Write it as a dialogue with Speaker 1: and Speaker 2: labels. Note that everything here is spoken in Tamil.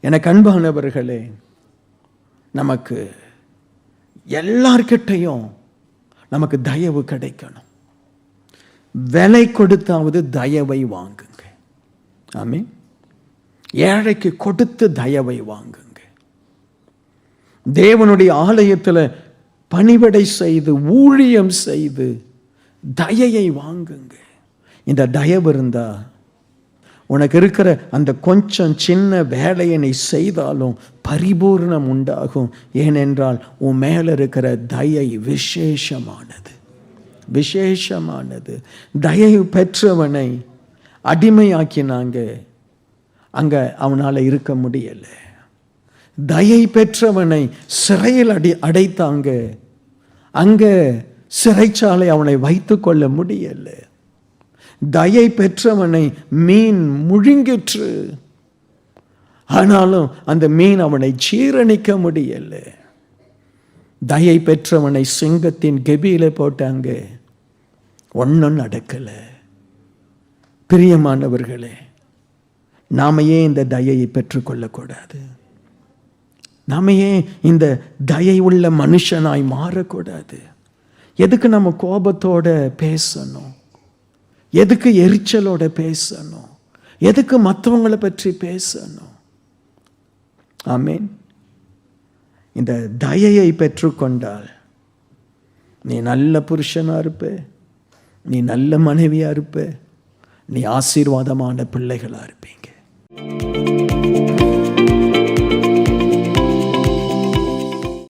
Speaker 1: எனக்கு அன்பானவர்களே நமக்கு எல்லார்கிட்டையும் நமக்கு தயவு கிடைக்கணும். விலை கொடுத்தாவது தயவை வாங்குங்க. ஆமே ஏழைக்கு கொடுத்து தயவை வாங்குங்க. தேவனுடைய ஆலயத்தில் பணிவிடை செய்து ஊழியம் செய்து தயையை வாங்குங்க. இந்த தயவு இருந்தால் உனக்கு இருக்கிற அந்த கொஞ்சம் சின்ன வேலையினை செய்தாலும் பரிபூர்ணம் உண்டாகும். ஏனென்றால் உன் மேலே இருக்கிற தயை விசேஷமானது. விசேஷமானது. தயை பெற்றவனை அடிமையாக்கினாங்க. அங்கே அவனால் இருக்க முடியலை. தயை பெற்றவனை சிறையில் அடி அடைத்தாங்க. அங்கே சிறைச்சாலை அவனை வைத்து கொள்ள முடியலை. தயை பெற்றவனை மீன் முழுங்கிற்று. ஆனாலும் அந்த மீன் அவனை சீரணிக்க முடியலை. தயை பெற்றவனை சிங்கத்தின் கெபியில போட்டாங்க. ஒன்றும் நடக்கலை. பிரியமானவர்களே நாம ஏன் இந்த தயையை பெற்றுக்கொள்ளக்கூடாது நாம ஏன் இந்த தயை உள்ள மனுஷனாய் மாறக்கூடாது? எதுக்கு நம்ம கோபத்தோட பேசணும்? எதுக்கு எரிச்சலோட பேசணும்? எதுக்கு மற்றவங்களை பற்றி பேசணும்? ஆமீன். இந்த தயையை பெற்றுக்கொண்டால் நீ நல்ல புருஷனா இருப்ப நீ நல்ல மனைவியா இருப்ப நீ ஆசீர்வாதமான பிள்ளைகளா இருப்பீங்க.